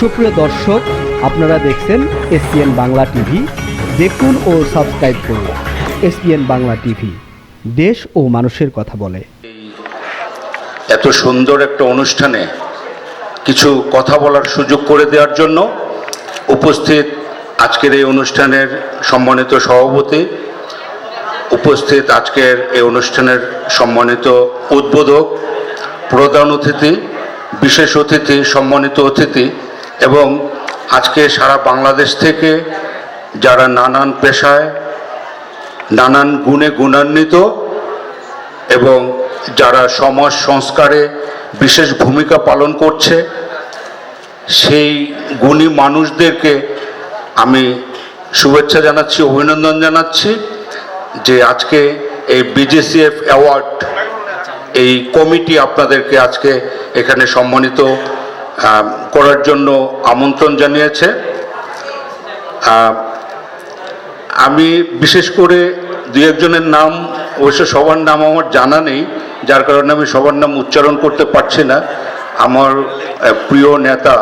সুপ্রিয় দর্শক, আপনারা দেখছেন এসপিএন বাংলা টিভি। দেখুন ও সাবস্ক্রাইব করুন এসপিএন বাংলা টিভি। দেশ ও মানুষের কথা বলে। এত সুন্দর একটা অনুষ্ঠানে কিছু কথা বলার সুযোগ করে দেওয়ার জন্য উপস্থিত আজকের এই অনুষ্ঠানের সম্মানিত সভাপতি, উপস্থিত আজকের এই অনুষ্ঠানের সম্মানিত উদ্বোধক, প্রধান অতিথি, বিশেষ অতিথি, সম্মানিত অতিথি এবং আজকে সারা বাংলাদেশ থেকে যারা নানান পেশায়, নানান গুণে গুণান্বিত এবং যারা সমাজ সংস্কারে বিশেষ ভূমিকা পালন করছে, সেই গুণী মানুষদেরকে আমি শুভেচ্ছা জানাচ্ছি, অভিনন্দন জানাচ্ছি যে আজকে এই বিজেসিএফ অ্যাওয়ার্ড, এই কমিটি আপনাদেরকে আজকে এখানে সম্মানিত করার জন্য আমন্ত্রণ জানিয়েছে। আমি বিশেষ করে দু একজনের নাম, অবশ্য সবার নাম আমার জানা নেই, যার কারণে আমি সবার নাম উচ্চারণ করতে পারছি না। আমার প্রিয় নেতা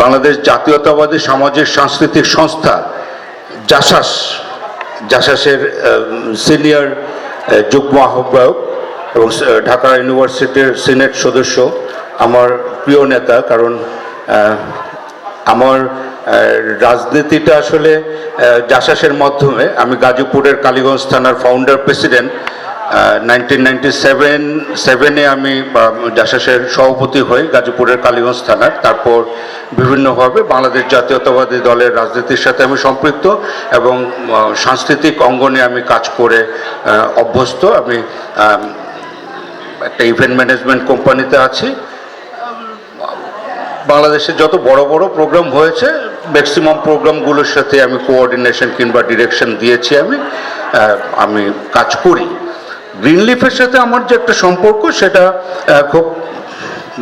বাংলাদেশ জাতীয়তাবাদী সামাজিক সাংস্কৃতিক সংস্থা, জাসাস, জাসাসের সিনিয়র যুগ্ম আহ্বায়ক এবং ঢাকা ইউনিভার্সিটির সিনেট সদস্য। আমার প্রিয় নেতা, কারণ আমার রাজনীতিটা আসলে জাসাসের মাধ্যমে, আমি গাজীপুরের কালীগঞ্জ থানার founder president nineteen ninety seven সেভেনে আমি জাসাসের সভাপতি হই গাজীপুরের কালীগঞ্জ থানার। তারপর বিভিন্নভাবে বাংলাদেশ জাতীয়তাবাদী দলের রাজনীতির সাথে আমি সম্পৃক্ত এবং সাংস্কৃতিক অঙ্গনে আমি কাজ করে অভ্যস্ত। আমি একটা ইভেন্ট ম্যানেজমেন্ট কোম্পানিতে আছি। বাংলাদেশে যত বড় বড় প্রোগ্রাম হয়েছে ম্যাক্সিমাম প্রোগ্রামগুলোর সাথে আমি কোঅর্ডিনেশন কিংবা ডিরেকশন দিয়েছি আমি আমি কাজ করি। গ্রিন লিফের সাথে আমার যে একটা সম্পর্ক, সেটা খুব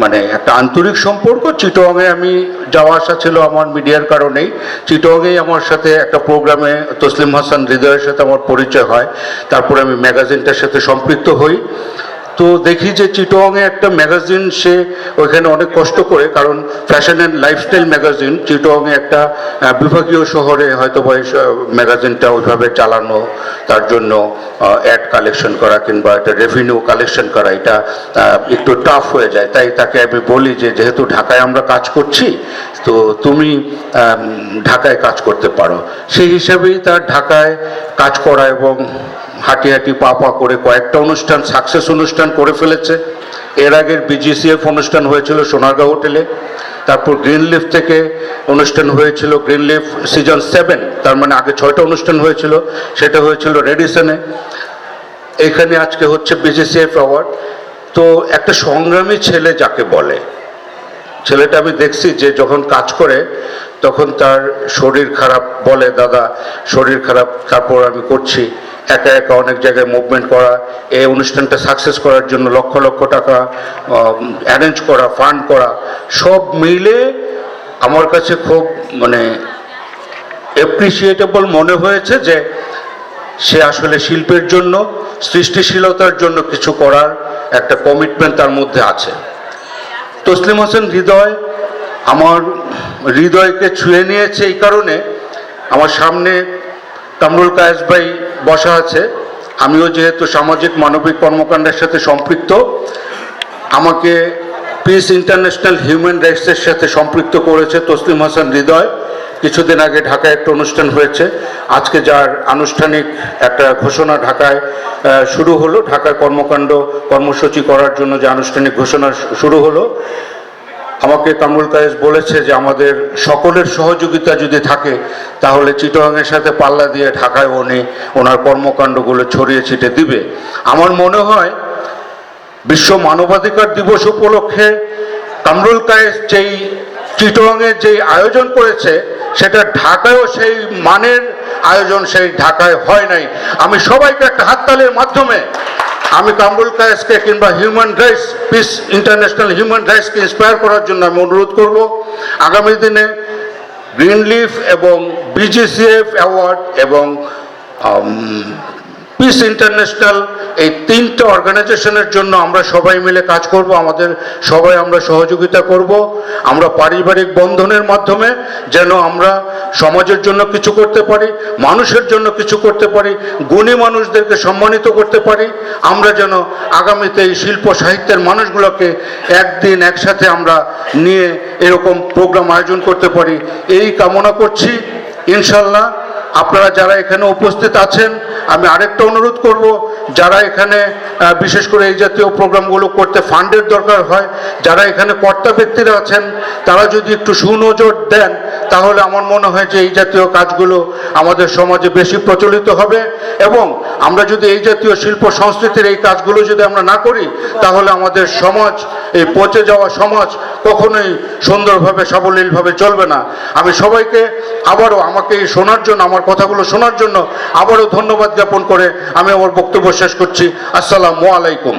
মানে একটা আন্তরিক সম্পর্ক। চিটোংয়ে আমি যাওয়া আসা ছিল আমার মিডিয়ার কারণেই। চিটোংয়েই আমার সাথে একটা প্রোগ্রামে তসলিম হাসান হৃদয়ের সাথে আমার পরিচয় হয়। তারপরে আমি ম্যাগাজিনটার সাথে সম্পৃক্ত হই। তো দেখি যে চিটোংয়ে একটা ম্যাগাজিন সে ওইখানে অনেক কষ্ট করে, কারণ ফ্যাশন অ্যান্ড লাইফস্টাইল ম্যাগাজিন চিটোংয়ে একটা বিভাগীয় শহরে হয়তো ম্যাগাজিনটা ওইভাবে চালানো, তার জন্য অ্যাড কালেকশন করা কিংবা একটা রেভিনিউ কালেকশন করা, এটা একটু টাফ হয়ে যায়। তাই তাকে আমি বলি যে, যেহেতু ঢাকায় আমরা কাজ করছি, তো তুমি ঢাকায় কাজ করতে পারো। সেই হিসাবেই তার ঢাকায় কাজ করা এবং হাঁটি হাঁটি পা পা করে কয়েকটা অনুষ্ঠান সাকসেস অনুষ্ঠান করে ফেলেছে। এর আগের বিজিসিএফ অনুষ্ঠান হয়েছিল সোনারগাঁও হোটেলে। তারপর গ্রিন লিফ থেকে অনুষ্ঠান হয়েছিল গ্রিন লিফ সিজন সেভেন তার মানে আগে ছয়টা অনুষ্ঠান হয়েছিল, সেটা হয়েছিল রেডিসনে এখানে আজকে হচ্ছে বিজিসিএফ অ্যাওয়ার্ড তো একটা সংগ্রামী ছেলে যাকে বলে, ছেলেটা আমি দেখছি যে যখন কাজ করে, তখন তার শরীর খারাপ বলে, দাদা, শরীর খারাপ, তারপর আমি করছি। একা একা অনেক জায়গায় মুভমেন্ট করা, এই অনুষ্ঠানটা সাকসেস করার জন্য লক্ষ লক্ষ টাকা অ্যারেঞ্জ করা ফান্ড করা, সব মিলে আমার কাছে খুব মানে অ্যাপ্রিসিয়েটেবল মনে হয়েছে যে সে আসলে শিল্পের জন্য, সৃষ্টিশীলতার জন্য কিছু করার একটা কমিটমেন্ট তার মধ্যে আছে। তসলিম হোসেন হৃদয় আমার হৃদয়কে ছুঁয়ে নিয়েছে এই কারণে আমার সামনে কামরুল কায়েস ভাই বসা আছে। আমিও যেহেতু সামাজিক মানবিক কর্মকাণ্ডের সাথে সম্পৃক্ত, আমাকে পিস ইন্টারন্যাশনাল হিউম্যান রাইটসের সাথে সম্পৃক্ত করেছে তসলিম হাসান হৃদয়। কিছুদিন আগে ঢাকায় একটা অনুষ্ঠান হয়েছে। আজকে যার আনুষ্ঠানিক একটা ঘোষণা ঢাকায় শুরু হলো। ঢাকায় কর্মকাণ্ড কর্মসূচি করার জন্য যে আনুষ্ঠানিক ঘোষণা শুরু হলো। আমাকে কামরুল কায়েস বলেছে যে আমাদের সকলের সহযোগিতা যদি থাকে, তাহলে চিটোয়াংয়ের সাথে পাল্লা দিয়ে ঢাকায় উনি ওনার কর্মকাণ্ডগুলো ছড়িয়ে ছিটে দিবে। আমার মনে হয় বিশ্ব মানবাধিকার দিবস উপলক্ষে কামরুল কায়েস যেই চিটোয়াংয়ে যেই আয়োজন করেছে, সেটা ঢাকায়ও সেই মানের আয়োজন সেই ঢাকায় হয় নাই। আমি সবাইকে একটা হাততালির মাধ্যমে আমি কামরুল কায়েসকে কিংবা human rights, peace international human রাইটসকে inspire করার জন্য আমি অনুরোধ করব। আগামী দিনে গ্রিন লিফ এবং বিজিসিএফ অ্যাওয়ার্ড এবং পিস ইন্টারন্যাশনাল এই তিনটা অর্গানাইজেশনের জন্য আমরা সবাই মিলে কাজ করব, আমাদের সবাই আমরা সহযোগিতা করব। আমরা পারিবারিক বন্ধনের মাধ্যমে যেন আমরা সমাজের জন্য কিছু করতে পারি, মানুষের জন্য কিছু করতে পারি, গুণী মানুষদেরকে সম্মানিত করতে পারি। আমরা যেন আগামীতে এই শিল্প সাহিত্যের মানুষগুলোকে একদিন একসাথে আমরা নিয়ে এরকম প্রোগ্রাম আয়োজন করতে পারি। এই কামনা করছি ইনশাল্লাহ আপনারা যারা এখানে উপস্থিত আছেন, আমি আরেকটা অনুরোধ করব, যারা এখানে বিশেষ করে এই জাতীয় প্রোগ্রামগুলো করতে ফান্ডের দরকার হয়, যারা এখানে কর্তা ব্যক্তিরা আছেন, তারা যদি একটু সুনজর দেন, তাহলে আমার মনে হয় যে এই জাতীয় কাজগুলো আমাদের সমাজে বেশি প্রচলিত হবে এবং আমরা যদি এই জাতীয় শিল্প সংস্কৃতির এই কাজগুলো যদি আমরা না করি, তাহলে আমাদের সমাজ, এই পচে যাওয়া সমাজ কখনোই সুন্দরভাবে, সাবলীলভাবে চলবে না। আমি সবাইকে আবারও আমাকে এই শোনার জন্য আমার কথাগুলো শোনার জন্য আবারও ধন্যবাদ জ্ঞাপন করে আমি আমার বক্তব্য শেষ করছি। আসসালামু আলাইকুম।